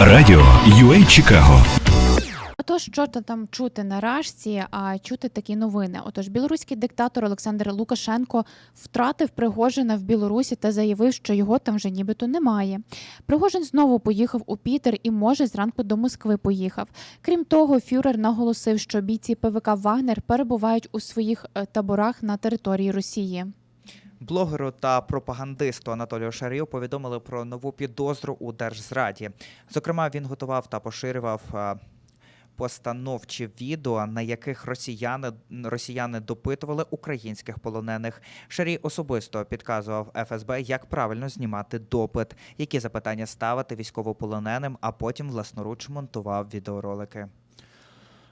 Радіо UA Чикаго Отож, що то там чути на рашці, а чути такі новини. Отож, білоруський диктатор Олександр Лукашенко втратив Пригожина в Білорусі та заявив, що його там вже нібито немає. Пригожин знову поїхав у Пітер і може зранку до Москви поїхав. Крім того, фюрер наголосив, що бійці ПВК Вагнер перебувають у своїх е, таборах на території Росії. Блогеру та пропагандисту Анатолію Шарію повідомили про нову підозру у держзраді. Зокрема, він готував та поширював е, постановчі відео, на яких росіяни росіяни допитували українських полонених. Шарій особисто підказував ФСБ, як правильно знімати допит, які запитання ставити військовополоненим, а потім власноруч монтував відеоролики.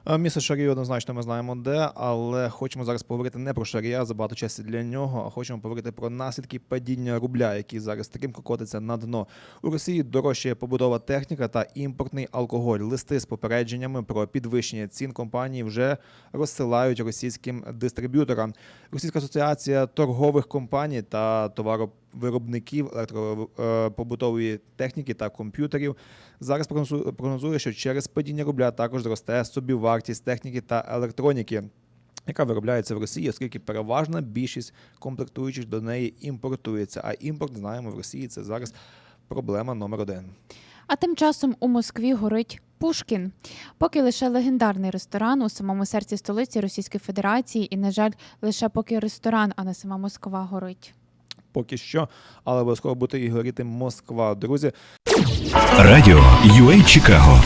А, Місце Шарію однозначно ми знаємо де, але хочемо зараз поговорити не про Шарія, забагато часу для нього, а хочемо поговорити про наслідки падіння рубля, який зараз стрімко котиться на дно. У Росії дорожчає побудова техніка та імпортний алкоголь. Листи з попередженнями про підвищення цін компанії вже розсилають російським дистриб'юторам. Російська асоціація торгових компаній та товаровиробників електропобутової техніки та комп'ютерів зараз прогнозу- прогнозує, що через падіння рубля також зросте собівартість техніки та електроніки. Яка виробляється в Росії, оскільки переважна більшість комплектуючих до неї імпортується. А імпорт знаємо в Росії це зараз проблема номер один. А тим часом у Москві горить Пушкін. Поки лише легендарний ресторан у самому серці столиці Російської Федерації, і, на жаль, лише поки ресторан, а не сама Москва горить. Поки що, але обов'язково буде і горіти Москва. Друзі, Радіо UA Чикаго